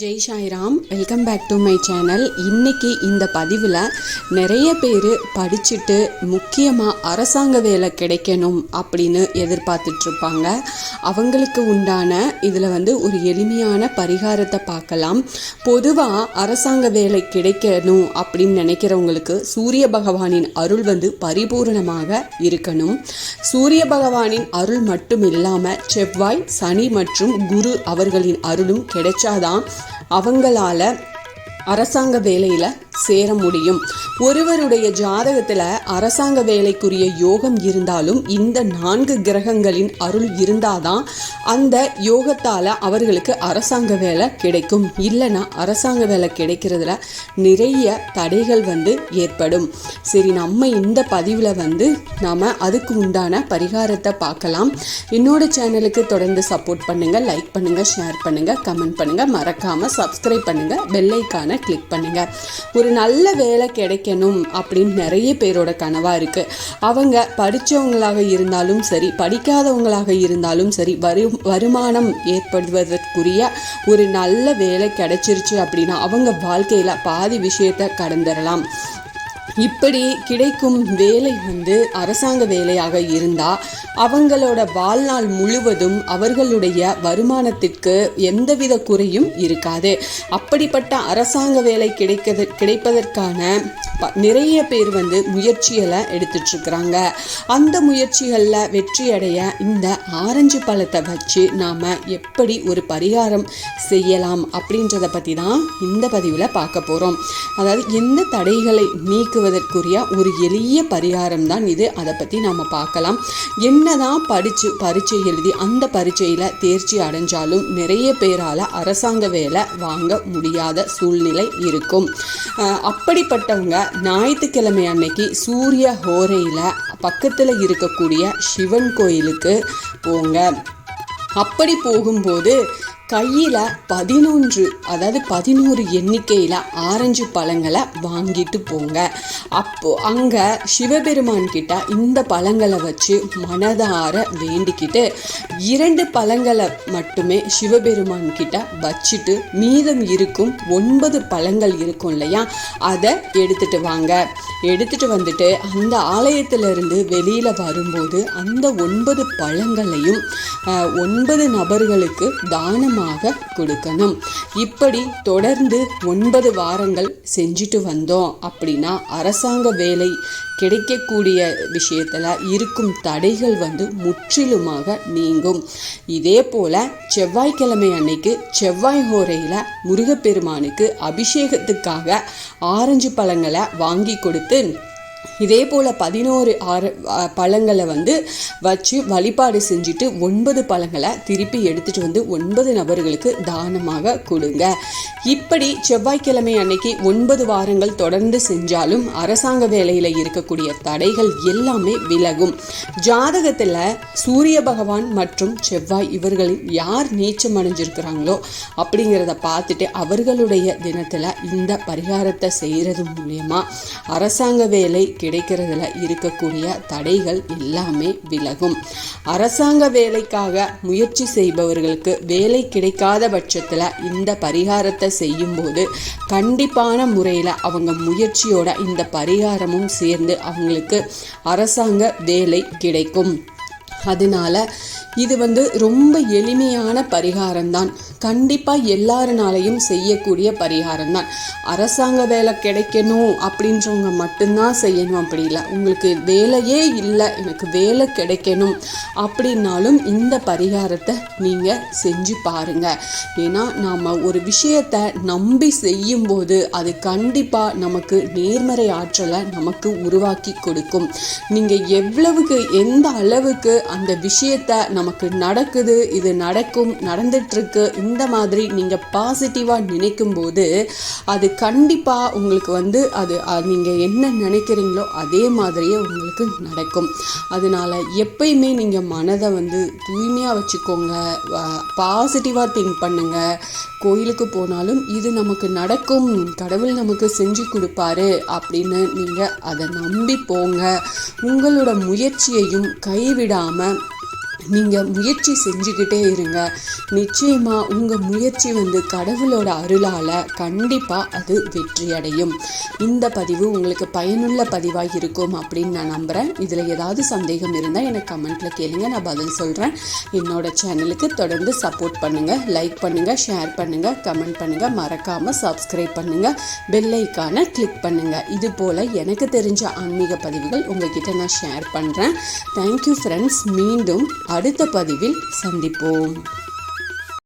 Jai Sairam welcome back to my channel. இன்னைக்கு இந்த பதிவில் நிறைய பேர் படிச்சுட்டு முக்கியமாக அரசாங்க வேலை கிடைக்கணும் அப்படின்னு எதிர்பார்த்துட்ருப்பாங்க அவங்களுக்கு உண்டான இதில் வந்து ஒரு எளிமையான பரிகாரத்தை பார்க்கலாம். பொதுவாக அரசாங்க வேலை கிடைக்கணும் அப்படின்னு நினைக்கிறவங்களுக்கு சூரிய பகவானின் அருள் வந்து பரிபூரணமாக இருக்கணும். சூரிய பகவானின் அருள் மட்டும் இல்லாமல் செவ்வாய் சனி மற்றும் குரு அவர்களின் அருளும் கிடைச்சாதான் அவங்களால அரசாங்க வேலையில் சேர முடியும். ஒருவருடைய ஜாதகத்தில் அரசாங்க வேலைக்குரிய யோகம் இருந்தாலும் இந்த நான்கு கிரகங்களின் அருள் இருந்தாதான் அந்த யோகத்தால் அவர்களுக்கு அரசாங்க வேலை கிடைக்கும். இல்லைன்னா அரசாங்க வேலை கிடைக்கிறதுல நிறைய தடைகள் வந்து ஏற்படும். சரி நம்ம இந்த பதிவில் வந்து நாம் அதுக்கு உண்டான பரிகாரத்தை பார்க்கலாம். என்னோட சேனலுக்கு தொடர்ந்து சப்போர்ட் பண்ணுங்கள் லைக் பண்ணுங்கள் ஷேர் பண்ணுங்கள் கமெண்ட் பண்ணுங்கள் மறக்காமல் சப்ஸ்கிரைப் பண்ணுங்கள் பெல்லைக்கான கிளிக் பண்ணுங்கள் ஒரு நல்ல வேலை கிடைக்கணும் அப்படின்னு நிறைய பேரோட கனவாக இருக்குது அவங்க படித்தவங்களாக இருந்தாலும் சரி படிக்காதவங்களாக இருந்தாலும் சரி வரு வருமானம் ஏற்படுவதற்குரிய ஒரு நல்ல வேலை கிடைச்சிருச்சு அப்படின்னா அவங்க வாழ்க்கையில் பாதி விஷயத்தை கடந்துடலாம். இப்படி கிடைக்கும் வேலை வந்து அரசாங்க வேலையாக இருந்தால் அவங்களோட வாழ்நாள் முழுவதும் அவர்களுடைய வருமானத்திற்கு எந்தவித குறையும் இருக்காது. அப்படிப்பட்ட அரசாங்க வேலை கிடைக்கிறது கிடைப்பதற்கான ப- நிறைய பேர் வந்து முயற்சியெல்லாம் எடுத்துட்ருக்குறாங்க. அந்த முயற்சிகளில் வெற்றி அடைய இந்த ஆரஞ்சு பழத்தை வச்சு நாம் எப்படி ஒரு பரிகாரம் செய்யலாம் அப்படின்றத பற்றி தான் இந்த பதிவில் பார்க்க போகிறோம் அதாவது எந்த தடைகளை நீக்குவதற்குரிய ஒரு எளிய பரிகாரம் தான் இது. அதை பற்றி நாம் பார்க்கலாம். என்னதான் படித்து பரீட்சை எழுதி அந்த பரீட்சையில் தேர்ச்சி அடைஞ்சாலும் நிறைய பேரால் அரசாங்க வேலை வாங்க முடியாத சூழ்நிலை இருக்கும். அப்படிப்பட்டவங்க ஞாயிற்றுக்கிழமை அன்னைக்கு சூரிய ஹோரையில் பக்கத்தில் இருக்கக்கூடிய சிவன் கோயிலுக்கு போங்க. அப்படி போகும்போது கையில் பதினொன்று அதாவது பதினோரு எண்ணிக்கையில் ஆரஞ்சு பழங்களை வாங்கிட்டு போங்க. அப்போ அங்கே சிவபெருமான் கிட்ட இந்த பழங்களை வச்சு மனதார வேண்டிக்கிட்டு இரண்டு பழங்களை மட்டுமே சிவபெருமான் கிட்ட வச்சுட்டு மீதம் இருக்கும் ஒன்பது பழங்கள் இருக்கும் இல்லையா அதை எடுத்துட்டு வாங்க. எடுத்துட்டு வந்துட்டு அந்த ஆலயத்திலிருந்து வெளியில் வரும்போது அந்த ஒன்பது பழங்களையும் ஒன்பது நபர்களுக்கு தானமாக கொடுக்கணும். இப்படி தொடர்ந்து ஒன்பது வாரங்கள் செஞ்சுட்டு வந்தோம் அப்படின்னா அரசாங்க வேலை கிடைக்கக்கூடிய விஷயத்தில் இருக்கும் தடைகள் வந்து முற்றிலுமாக நீங்கும். இதே போல் செவ்வாய்க்கிழமை அன்னைக்கு செவ்வாய் ஹோரையில் முருகப்பெருமானுக்கு அபிஷேகத்துக்காக ஆரஞ்சு பழங்களை வாங்கி கொடுத்து இதே போல் பதினோரு ஆறு பழங்களை வந்து வச்சு வழிபாடு செஞ்சுட்டு ஒன்பது பழங்களை திருப்பி எடுத்துட்டு வந்து ஒன்பது நபர்களுக்கு தானமாக கொடுங்க. இப்படி செவ்வாய்க்கிழமை அன்னைக்கு ஒன்பது வாரங்கள் தொடர்ந்து செஞ்சாலும் அரசாங்க வேலையில் இருக்கக்கூடிய தடைகள் எல்லாமே விலகும். ஜாதகத்தில் சூரிய பகவான் மற்றும் செவ்வாய் இவர்களில் யார் நீச்சம் அடைஞ்சிருக்கிறாங்களோ அப்படிங்கிறத பார்த்துட்டு அவர்களுடைய தினத்தில் இந்த பரிகாரத்தை செய்கிறது மூலயமா அரசாங்க வேலை கிடைக்கிறதுல இருக்கக்கூடிய தடைகள் எல்லாமே விலகும். அரசாங்க வேலைக்காக முயற்சி செய்பவர்களுக்கு வேலை கிடைக்காத பட்சத்தில் இந்த பரிகாரத்தை செய்யும்போது கண்டிப்பான முறையில் அவங்க முயற்சியோட இந்த பரிகாரமும் சேர்ந்து அவங்களுக்கு அரசாங்க வேலை கிடைக்கும். அதனால இது வந்து ரொம்ப எளிமையான பரிகாரம் தான் கண்டிப்பாக எல்லாருனாலையும் செய்யக்கூடிய பரிகாரம் தான் அரசாங்க வேலை கிடைக்கணும் அப்படின்றவங்க மட்டும்தான் செய்யணும். அப்படி இல்லை. உங்களுக்கு வேலையே இல்லை. எனக்கு வேலை கிடைக்கணும் அப்படின்னாலும் இந்த பரிகாரத்தை நீங்கள் செஞ்சு பாருங்கள் ஏன்னா நாம் ஒரு விஷயத்தை நம்பி செய்யும்போது அது கண்டிப்பாக நமக்கு நேர்மறை ஆற்றலை நமக்கு உருவாக்கி கொடுக்கும். நீங்கள் எவ்வளவுக்கு எந்த அளவுக்கு அந்த விஷயத்தை நமக்கு நடக்குது இது நடக்கும் நடந்துட்டுருக்கு இந்த மாதிரி நீங்கள் பாசிட்டிவாக நினைக்கும் போது அது கண்டிப்பாக உங்களுக்கு வந்து அது நீங்கள் என்ன நினைக்கிறீங்களோ அதே மாதிரியே உங்களுக்கு நடக்கும். அதனால எப்பயுமே நீங்கள் மனதை வந்து தூய்மையாக வச்சுக்கோங்க பாசிட்டிவாக திங்க் பண்ணுங்கள் கோயிலுக்கு போனாலும் இது நமக்கு நடக்கும் கடவுள் நமக்கு செஞ்சு கொடுப்பாரு அப்படின்னு நீங்கள் அதை நம்பி போங்க. உங்களோட முயற்சியையும் கைவிடாமல் நீங்கள் முயற்சி செஞ்சுக்கிட்டே இருங்க. நிச்சயமாக உங்கள் முயற்சி வந்து கடவுளோட அருளால் கண்டிப்பாக அது வெற்றி அடையும் இந்த பதிவு உங்களுக்கு பயனுள்ள பதிவாக இருக்கும் அப்படின்னு நான் நம்புகிறேன் இதில் ஏதாவது சந்தேகம் இருந்தால் எனக்கு கமெண்ட்டில் கேளுங்க. நான் பதில் சொல்கிறேன் என்னோட சேனலுக்கு தொடர்ந்து சப்போர்ட் பண்ணுங்கள் லைக் பண்ணுங்கள் ஷேர் பண்ணுங்கள் கமெண்ட் பண்ணுங்கள் மறக்காமல் சப்ஸ்கிரைப் பண்ணுங்கள் பெல்லைக்கான கிளிக் பண்ணுங்கள் இது போல் எனக்கு தெரிஞ்ச ஆன்மீக பதிவுகள் உங்ககிட்ட நான் ஷேர் பண்ணுறேன் தேங்க்யூ ஃப்ரெண்ட்ஸ் மீண்டும் அடுத்த பதிவில் சந்திப்போம்.